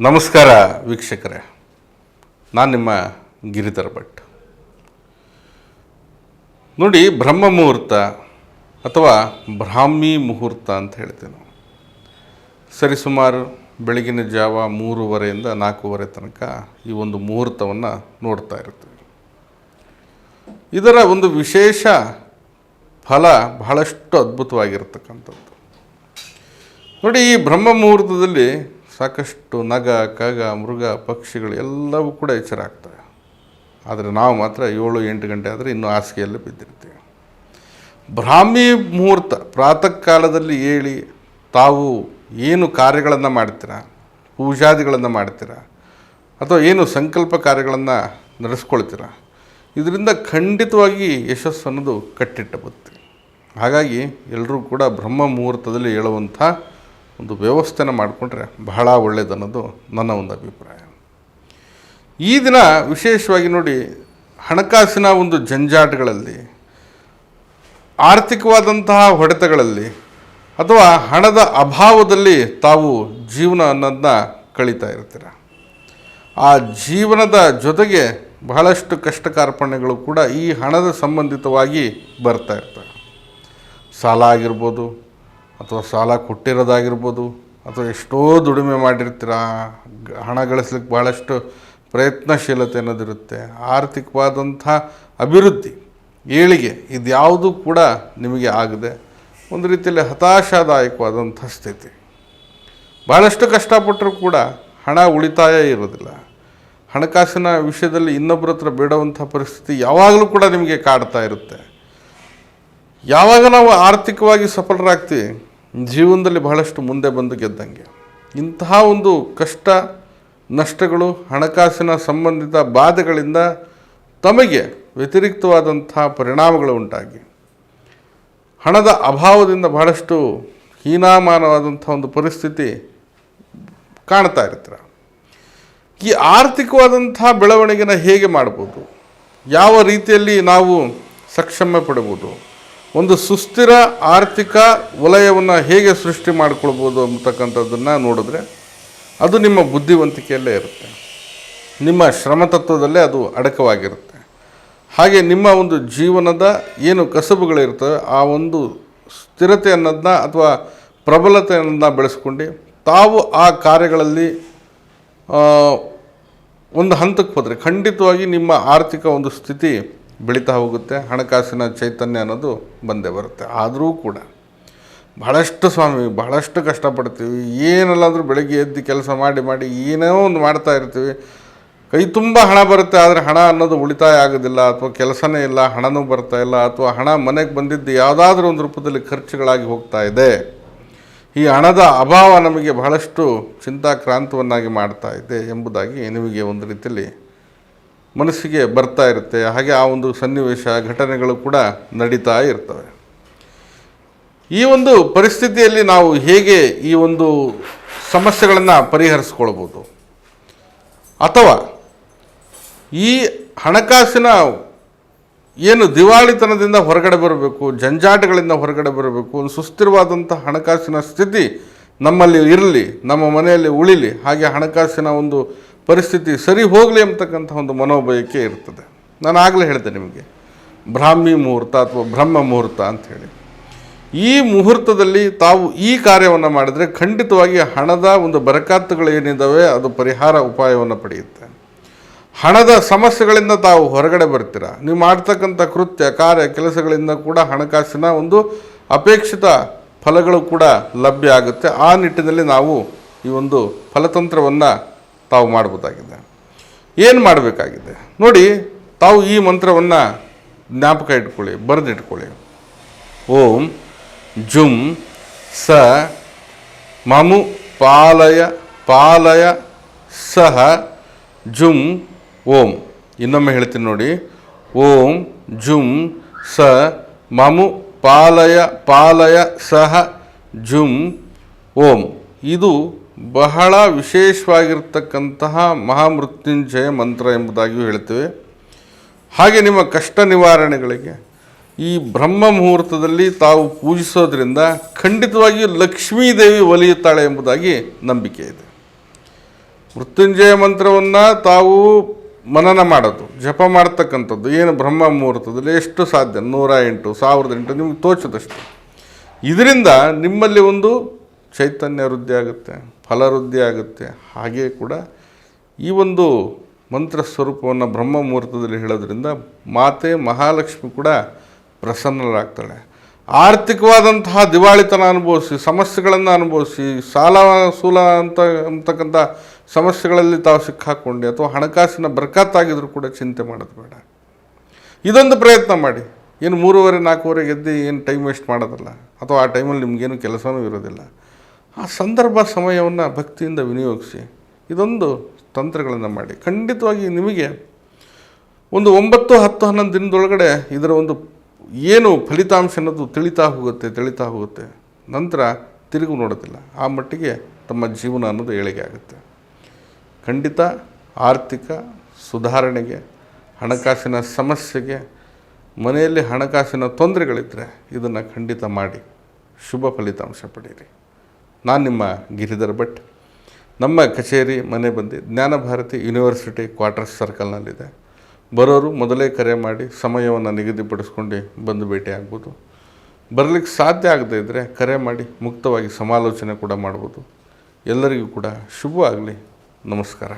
ನಮಸ್ಕಾರ ವೀಕ್ಷಕರೇ. ನಾನು ನಿಮ್ಮ ಗಿರಿಧರ ಭಟ್. ನೋಡಿ ಬ್ರಹ್ಮ ಮುಹೂರ್ತ ಅಥವಾ ಬ್ರಾಹ್ಮಿ ಮುಹೂರ್ತ ಅಂತ ಹೇಳ್ತೀವಿ ನಾವು. ಸರಿಸುಮಾರು ಬೆಳಗಿನ ಜಾವ ಮೂರುವರೆಯಿಂದ ನಾಲ್ಕೂವರೆ ತನಕ ಈ ಒಂದು ಮುಹೂರ್ತವನ್ನು ನೋಡ್ತಾ ಇರ್ತೀವಿ. ಇದರ ಒಂದು ವಿಶೇಷ ಫಲ ಬಹಳಷ್ಟು ಅದ್ಭುತವಾಗಿರ್ತಕ್ಕಂಥದ್ದು. ನೋಡಿ, ಈ ಬ್ರಹ್ಮ ಮುಹೂರ್ತದಲ್ಲಿ ಸಾಕಷ್ಟು ನಗ, ಕಗ, ಮೃಗ, ಪಕ್ಷಿಗಳು ಎಲ್ಲವೂ ಕೂಡ ಎಚ್ಚರ ಆಗ್ತವೆ. ಆದರೆ ನಾವು ಮಾತ್ರ ಏಳು, ಎಂಟು ಗಂಟೆ ಆದರೆ ಇನ್ನೂ ಹಾಸಿಗೆಯಲ್ಲಿ ಬಿದ್ದಿರ್ತೀವಿ. ಬ್ರಾಹ್ಮಿ ಮುಹೂರ್ತ, ಪ್ರಾತಃ ಕಾಲದಲ್ಲಿ ಹೇಳಿ ತಾವು ಏನು ಕಾರ್ಯಗಳನ್ನು ಮಾಡ್ತೀರಾ? ಪೂಜಾದಿಗಳನ್ನು ಮಾಡ್ತೀರಾ? ಅಥವಾ ಏನು ಸಂಕಲ್ಪ ಕಾರ್ಯಗಳನ್ನು ನಡೆಸ್ಕೊಳ್ತೀರಾ? ಇದರಿಂದ ಖಂಡಿತವಾಗಿ ಯಶಸ್ಸು ಅನ್ನೋದು ಕಟ್ಟಿಟ್ಟ ಬತ್ತಿ. ಹಾಗಾಗಿ ಎಲ್ಲರೂ ಕೂಡ ಬ್ರಹ್ಮ ಮುಹೂರ್ತದಲ್ಲಿ ಹೇಳುವಂಥ ಒಂದು ವ್ಯವಸ್ಥೆನ ಮಾಡಿಕೊಂಡ್ರೆ ಬಹಳ ಒಳ್ಳೆಯದನ್ನೋದು ನನ್ನ ಒಂದು ಅಭಿಪ್ರಾಯ. ಈ ದಿನ ವಿಶೇಷವಾಗಿ ನೋಡಿ ಹಣಕಾಸಿನ ಒಂದು ಜಂಜಾಟಗಳಲ್ಲಿ, ಆರ್ಥಿಕವಾದಂತಹ ಹೊಡೆತಗಳಲ್ಲಿ ಅಥವಾ ಹಣದ ಅಭಾವದಲ್ಲಿ ತಾವು ಜೀವನ ಅನ್ನೋದನ್ನ ಕಳೀತಾ ಇರ್ತೀರ? ಆ ಜೀವನದ ಜೊತೆಗೆ ಬಹಳಷ್ಟು ಕಷ್ಟ ಕಾರ್ಪಣ್ಯಗಳು ಕೂಡ ಈ ಹಣದ ಸಂಬಂಧಿತವಾಗಿ ಬರ್ತಾ ಇರ್ತವೆ. ಸಾಲ ಆಗಿರ್ಬೋದು ಅಥವಾ ಸಾಲ ಕೊಟ್ಟಿರೋದಾಗಿರ್ಬೋದು, ಅಥವಾ ಎಷ್ಟೋ ದುಡಿಮೆ ಮಾಡಿರ್ತೀರ ಹಣ ಗಳಿಸ್ಲಿಕ್ಕೆ ಭಾಳಷ್ಟು ಪ್ರಯತ್ನಶೀಲತೆ ಅನ್ನೋದಿರುತ್ತೆ. ಆರ್ಥಿಕವಾದಂಥ ಅಭಿವೃದ್ಧಿ, ಏಳಿಗೆ ಇದ್ಯಾವುದೂ ಕೂಡ ನಿಮಗೆ ಆಗದೆ ಒಂದು ರೀತಿಯಲ್ಲಿ ಹತಾಶಾದಾಯಕವಾದಂಥ ಸ್ಥಿತಿ. ಭಾಳಷ್ಟು ಕಷ್ಟಪಟ್ಟರೂ ಕೂಡ ಹಣ ಉಳಿತಾಯ ಇರೋದಿಲ್ಲ. ಹಣಕಾಸಿನ ವಿಷಯದಲ್ಲಿ ಇನ್ನೊಬ್ಬರ ಹತ್ರ ಬೇಡುವಂಥ ಪರಿಸ್ಥಿತಿ ಯಾವಾಗಲೂ ಕೂಡ ನಿಮಗೆ ಕಾಡ್ತಾ ಇರುತ್ತೆ. ಯಾವಾಗ ನಾವು ಆರ್ಥಿಕವಾಗಿ ಸಫಲರಾಗ್ತೀವಿ? ಜೀವನದಲ್ಲಿ ಬಹಳಷ್ಟು ಮುಂದೆ ಬಂದು ಗೆದ್ದಂಗೆ. ಇಂತಹ ಒಂದು ಕಷ್ಟ, ನಷ್ಟಗಳು, ಹಣಕಾಸಿನ ಸಂಬಂಧಿತ ಬಾಧೆಗಳಿಂದ ತಮಗೆ ವ್ಯತಿರಿಕ್ತವಾದಂತಹ ಪರಿಣಾಮಗಳು ಉಂಟಾಗಿ. ಹಣದ ಅಭಾವದಿಂದ ಬಹಳಷ್ಟು ಹೀನಾಮಾನವಾದಂಥ ಒಂದು ಪರಿಸ್ಥಿತಿ ಕಾಣ್ತಾ ಇರ್ತೀರ ಈ ಆರ್ಥಿಕವಾದಂಥ ಬೆಳವಣಿಗೆನ ಹೇಗೆ ಮಾಡ್ಬೋದು? ಯಾವ ರೀತಿಯಲ್ಲಿ ನಾವು ಸಕ್ಷಮ್ಯ ಪಡ್ಬೋದು? ಒಂದು ಸುಸ್ಥಿರ ಆರ್ಥಿಕ ವಲಯವನ್ನು ಹೇಗೆ ಸೃಷ್ಟಿ ಮಾಡಿಕೊಳ್ಬೋದು ಅಂತಕ್ಕಂಥದ್ದನ್ನು ನೋಡಿದ್ರೆ ಅದು ನಿಮ್ಮ ಬುದ್ಧಿವಂತಿಕೆಯಲ್ಲೇ ಇರುತ್ತೆ. ನಿಮ್ಮ ಶ್ರಮತತ್ವದಲ್ಲೇ ಅದು ಅಡಕವಾಗಿರುತ್ತೆ. ಹಾಗೆ ನಿಮ್ಮ ಒಂದು ಜೀವನದ ಏನು ಕಸಬುಗಳಿರ್ತವೆ ಆ ಒಂದು ಸ್ಥಿರತೆ ಅನ್ನೋದನ್ನ ಅಥವಾ ಪ್ರಬಲತೆ ಅನ್ನೋದನ್ನ ಬೆಳೆಸ್ಕೊಂಡು ತಾವು ಆ ಕಾರ್ಯಗಳಲ್ಲಿ ಒಂದು ಹಂತಕ್ಕೆ ಹೋದರೆ ಖಂಡಿತವಾಗಿ ನಿಮ್ಮ ಆರ್ಥಿಕ ಒಂದು ಸ್ಥಿತಿ ಬೆಳೀತಾ ಹೋಗುತ್ತೆ. ಹಣಕಾಸಿನ ಚೈತನ್ಯ ಅನ್ನೋದು ಬಂದೇ ಬರುತ್ತೆ. ಆದರೂ ಕೂಡ ಬಹಳಷ್ಟು ಸ್ವಾಮಿ, ಬಹಳಷ್ಟು ಕಷ್ಟಪಡ್ತೀವಿ. ಏನಲ್ಲಾದರೂ ಬೆಳಗ್ಗೆ ಎದ್ದು ಕೆಲಸ ಮಾಡಿ ಮಾಡಿ ಏನೋ ಒಂದು ಮಾಡ್ತಾ ಇರ್ತೀವಿ. ಕೈ ತುಂಬ ಹಣ ಬರುತ್ತೆ, ಆದರೆ ಹಣ ಅನ್ನೋದು ಉಳಿತಾಯ ಆಗೋದಿಲ್ಲ, ಅಥವಾ ಕೆಲಸನೇ ಇಲ್ಲ, ಹಣನೂ ಬರ್ತಾ ಇಲ್ಲ, ಅಥವಾ ಹಣ ಮನೆಗೆ ಬಂದಿದ್ದು ಯಾವುದಾದ್ರೂ ಒಂದು ರೂಪದಲ್ಲಿ ಖರ್ಚುಗಳಾಗಿ ಹೋಗ್ತಾ ಇದೆ. ಈ ಹಣದ ಅಭಾವ ನಮಗೆ ಬಹಳಷ್ಟು ಚಿಂತಾಕ್ರಾಂತವನ್ನಾಗಿ ಮಾಡ್ತಾ ಇದೆ ಎಂಬುದಾಗಿ ನಿಮಗೆ ಒಂದು ರೀತಿಯಲ್ಲಿ ಮನಸ್ಸಿಗೆ ಬರ್ತಾ ಇರುತ್ತೆ. ಹಾಗೆ ಆ ಒಂದು ಸನ್ನಿವೇಶ, ಘಟನೆಗಳು ಕೂಡ ನಡೀತಾ ಇರ್ತವೆ. ಈ ಒಂದು ಪರಿಸ್ಥಿತಿಯಲ್ಲಿ ನಾವು ಹೇಗೆ ಈ ಒಂದು ಸಮಸ್ಯೆಗಳನ್ನು ಪರಿಹರಿಸ್ಕೊಳ್ಬೋದು? ಅಥವಾ ಈ ಹಣಕಾಸಿನ ಏನು ದಿವಾಳಿತನದಿಂದ ಹೊರಗಡೆ ಬರಬೇಕು, ಜಂಜಾಟಗಳಿಂದ ಹೊರಗಡೆ ಬರಬೇಕು, ಒಂದು ಸುಸ್ಥಿರವಾದಂಥ ಹಣಕಾಸಿನ ಸ್ಥಿತಿ ನಮ್ಮಲ್ಲಿ ಇರಲಿ, ನಮ್ಮ ಮನೆಯಲ್ಲಿ ಉಳಿಲಿ, ಹಾಗೆ ಹಣಕಾಸಿನ ಒಂದು ಪರಿಸ್ಥಿತಿ ಸರಿ ಹೋಗಲಿ ಅಂತಕ್ಕಂಥ ಒಂದು ಮನೋಬಯಕೆ ಇರ್ತದೆ. ನಾನು ಆಗಲೇ ಹೇಳಿದೆ ನಿಮಗೆ, ಬ್ರಾಹ್ಮಿ ಮುಹೂರ್ತ ಅಥವಾ ಬ್ರಹ್ಮ ಮುಹೂರ್ತ ಅಂತ ಹೇಳಿ. ಈ ಮುಹೂರ್ತದಲ್ಲಿ ತಾವು ಈ ಕಾರ್ಯವನ್ನು ಮಾಡಿದರೆ ಖಂಡಿತವಾಗಿ ಹಣದ ಒಂದು ಬರಕಾತ್ತುಗಳು ಏನಿದ್ದಾವೆ, ಅದು ಪರಿಹಾರ ಉಪಾಯವನ್ನು ಪಡೆಯುತ್ತೆ. ಹಣದ ಸಮಸ್ಯೆಗಳಿಂದ ತಾವು ಹೊರಗಡೆ ಬರ್ತೀರಾ? ನೀವು ಮಾಡ್ತಕ್ಕಂಥ ಕೃತ್ಯ, ಕಾರ್ಯ, ಕೆಲಸಗಳಿಂದ ಕೂಡ ಹಣಕಾಸಿನ ಒಂದು ಅಪೇಕ್ಷಿತ ಫಲಗಳು ಕೂಡ ಲಭ್ಯ ಆಗುತ್ತೆ. ಆ ನಿಟ್ಟಿನಲ್ಲಿ ನಾವು ಈ ಒಂದು ಫಲತಂತ್ರವನ್ನು ತಾವು ಮಾಡ್ಬೋದಾಗಿದೆ. ಏನು ಮಾಡಬೇಕಾಗಿದೆ? ನೋಡಿ, ತಾವು ಈ ಮಂತ್ರವನ್ನು ಜ್ಞಾಪಕ ಇಟ್ಕೊಳ್ಳಿ, ಬರೆದಿಟ್ಕೊಳ್ಳಿ. ಓಂ ಜುಂ ಸ ಮಮು ಪಾಲಯ ಪಾಲಯ ಸಹ ಜುಂ ಓಂ. ಇನ್ನೊಮ್ಮೆ ಹೇಳ್ತೀನಿ ನೋಡಿ. ಓಂ ಜುಂ ಸ ಮಮು ಪಾಲಯ ಪಾಲಯ ಸಹ ಜುಂ ಓಂ. ಇದು ಬಹಳ ವಿಶೇಷವಾಗಿರ್ತಕ್ಕಂತಹ ಮಹಾಮೃತ್ಯುಂಜಯ ಮಂತ್ರ ಎಂಬುದಾಗಿಯೂ ಹೇಳ್ತೇವೆ. ಹಾಗೆ ನಿಮ್ಮ ಕಷ್ಟ ನಿವಾರಣೆಗಳಿಗೆ ಈ ಬ್ರಹ್ಮ ಮುಹೂರ್ತದಲ್ಲಿ ತಾವು ಪೂಜಿಸೋದ್ರಿಂದ ಖಂಡಿತವಾಗಿಯೂ ಲಕ್ಷ್ಮೀ ದೇವಿ ಒಲಿಯುತ್ತಾಳೆ ಎಂಬುದಾಗಿ ನಂಬಿಕೆ ಇದೆ. ಮೃತ್ಯುಂಜಯ ಮಂತ್ರವನ್ನು ತಾವು ಮನನ ಮಾಡೋದು, ಜಪ ಮಾಡ್ತಕ್ಕಂಥದ್ದು, ಏನು ಬ್ರಹ್ಮ ಮುಹೂರ್ತದಲ್ಲಿ ಎಷ್ಟು ಸಾಧ್ಯ? ನೂರ ಎಂಟು, ಸಾವಿರದ ಎಂಟು, ನಿಮ್ಗೆ ತೋಚದಷ್ಟು. ಇದರಿಂದ ನಿಮ್ಮಲ್ಲಿ ಒಂದು ಚೈತನ್ಯ ವೃದ್ಧಿ ಆಗುತ್ತೆ, ಫಲ ವೃದ್ಧಿ ಆಗುತ್ತೆ. ಹಾಗೆಯೇ ಕೂಡ ಈ ಒಂದು ಮಂತ್ರ ಸ್ವರೂಪವನ್ನು ಬ್ರಹ್ಮ ಮುಹೂರ್ತದಲ್ಲಿ ಹೇಳೋದ್ರಿಂದ ಮಾತೆ ಮಹಾಲಕ್ಷ್ಮಿ ಕೂಡ ಪ್ರಸನ್ನರಾಗ್ತಾಳೆ. ಆರ್ಥಿಕವಾದಂತಹ ದಿವಾಳಿತನ ಅನುಭವಿಸಿ, ಸಮಸ್ಯೆಗಳನ್ನು ಅನುಭವಿಸಿ, ಸಾಲ ಸೂಲ ಅಂತ ಅಂತಕ್ಕಂಥ ಸಮಸ್ಯೆಗಳಲ್ಲಿ ತಾವು ಸಿಕ್ಕಾಕ್ಕೊಂಡು ಅಥವಾ ಹಣಕಾಸಿನ ಬರ್ಕತ್ತಾಗಿದ್ರೂ ಕೂಡ ಚಿಂತೆ ಮಾಡೋದು ಬೇಡ. ಇದೊಂದು ಪ್ರಯತ್ನ ಮಾಡಿ. ಏನು ಮೂರುವರೆ, ನಾಲ್ಕೂವರೆಗೆ ಎದ್ದು ಏನು ಟೈಮ್ ವೇಸ್ಟ್ ಮಾಡೋದಲ್ಲ ಅಥವಾ ಆ ಟೈಮಲ್ಲಿ ನಿಮಗೇನು ಕೆಲಸವೂ ಇರೋದಿಲ್ಲ. ಆ ಸಂದರ್ಭ ಸಮಯವನ್ನು ಭಕ್ತಿಯಿಂದ ವಿನಿಯೋಗಿಸಿ. ಇದೊಂದು ತಂತ್ರಗಳನ್ನು ಮಾಡಿ. ಖಂಡಿತವಾಗಿ ನಿಮಗೆ ಒಂದು ಒಂಬತ್ತು, ಹತ್ತು, ಹನ್ನೊಂದು ದಿನದೊಳಗಡೆ ಇದರ ಒಂದು ಏನು ಫಲಿತಾಂಶ ಅನ್ನೋದು ತಿಳಿತಾ ಹೋಗುತ್ತೆ ತಿಳಿತಾ ಹೋಗುತ್ತೆ. ನಂತರ ತಿರುಗು ನೋಡೋದಿಲ್ಲ. ಆ ಮಟ್ಟಿಗೆ ತಮ್ಮ ಜೀವನ ಅನ್ನೋದು ಏಳಿಗೆ ಆಗುತ್ತೆ. ಖಂಡಿತ ಆರ್ಥಿಕ ಸುಧಾರಣೆಗೆ, ಹಣಕಾಸಿನ ಸಮಸ್ಯೆಗೆ, ಮನೆಯಲ್ಲಿ ಹಣಕಾಸಿನ ತೊಂದರೆಗಳಿದ್ದರೆ ಇದನ್ನು ಖಂಡಿತ ಮಾಡಿ. ಶುಭ ಫಲಿತಾಂಶ ಪಡೀರಿ. ನಾನು ನಿಮ್ಮ ಗಿರಿಧರ್ ಭಟ್. ನಮ್ಮ ಕಚೇರಿ ಮನೆ ಬಂದು, ಜ್ಞಾನಭಾರತಿ ಯೂನಿವರ್ಸಿಟಿ ಕ್ವಾರ್ಟರ್ಸ್ ಸರ್ಕಲ್ನಲ್ಲಿದೆ. ಬರೋರು ಮೊದಲೇ ಕರೆ ಮಾಡಿ ಸಮಯವನ್ನು ನಿಗದಿಪಡಿಸ್ಕೊಂಡು ಬಂದು ಭೇಟಿಯಾಗ್ಬೋದು ಬರಲಿಕ್ಕೆ ಸಾಧ್ಯ ಆಗದೇ ಇದ್ದರೆ ಕರೆ ಮಾಡಿ ಮುಕ್ತವಾಗಿ ಸಮಾಲೋಚನೆ ಕೂಡ ಮಾಡ್ಬೋದು. ಎಲ್ಲರಿಗೂ ಕೂಡ ಶುಭವಾಗಲಿ. ನಮಸ್ಕಾರ.